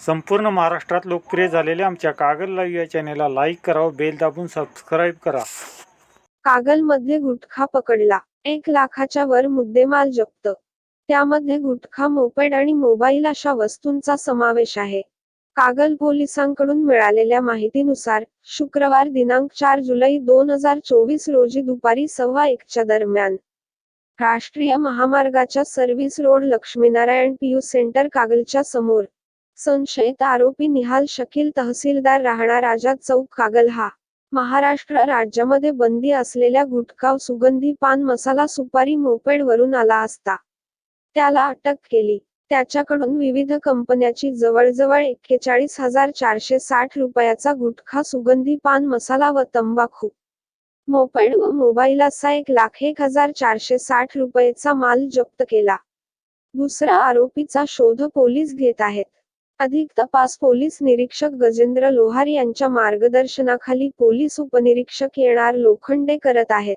संपूर्ण महाराष्ट्रात लोकप्रिय झालेल्या आमच्या कागल लाईव्ह या चॅनेलला लाईक करा बेल दाबून सबस्क्राईब करा. कागलमध्ये गुटखा पकडला. एक लाखाच्या वर मुद्देमाल जप्त. त्यामध्ये गुटखा मोपेड आणि मोबाईल अशा वस्तूंचा समावेश आहे. कागल पोलिसांकडून मिळालेल्या माहितीनुसार शुक्रवार दिनांक चार जुलै दोन हजार चोवीस रोजी दुपारी सव्वा एकच्या दरम्यान राष्ट्रीय महामार्गाच्या service road Lakshminarayan PU centre कागलच्या समोर संशयित आरोपी निहाल शकील तहसीलदार राहणार राजा चौक कागल हा. महाराष्ट्र राज्यामध्ये बंदी असलेल्या गुटखा सुगंधी पान मसाला सुपारी मोपेड वरून आला असता. त्याला अटक केली. त्याच्याकडून विविध कंपन्याची जवळजवळ एक्केचाळीस हजार चारशे साठ रुपयाचा गुटखा सुगंधी पान मसाला व तंबाखू मोपेड व मोबाईल असा एक लाख एक हजार चारशे साठ रुपयेचा माल जप्त केला. दुसरा आरोपीचा शोध पोलीस घेत आहेत. अधिक तपास पोलीस निरीक्षक गजेंद्र लोहार यांच्या मार्गदर्शनाखाली पोलीस उपनिरीक्षक येणार लोखंडे करत आहेत.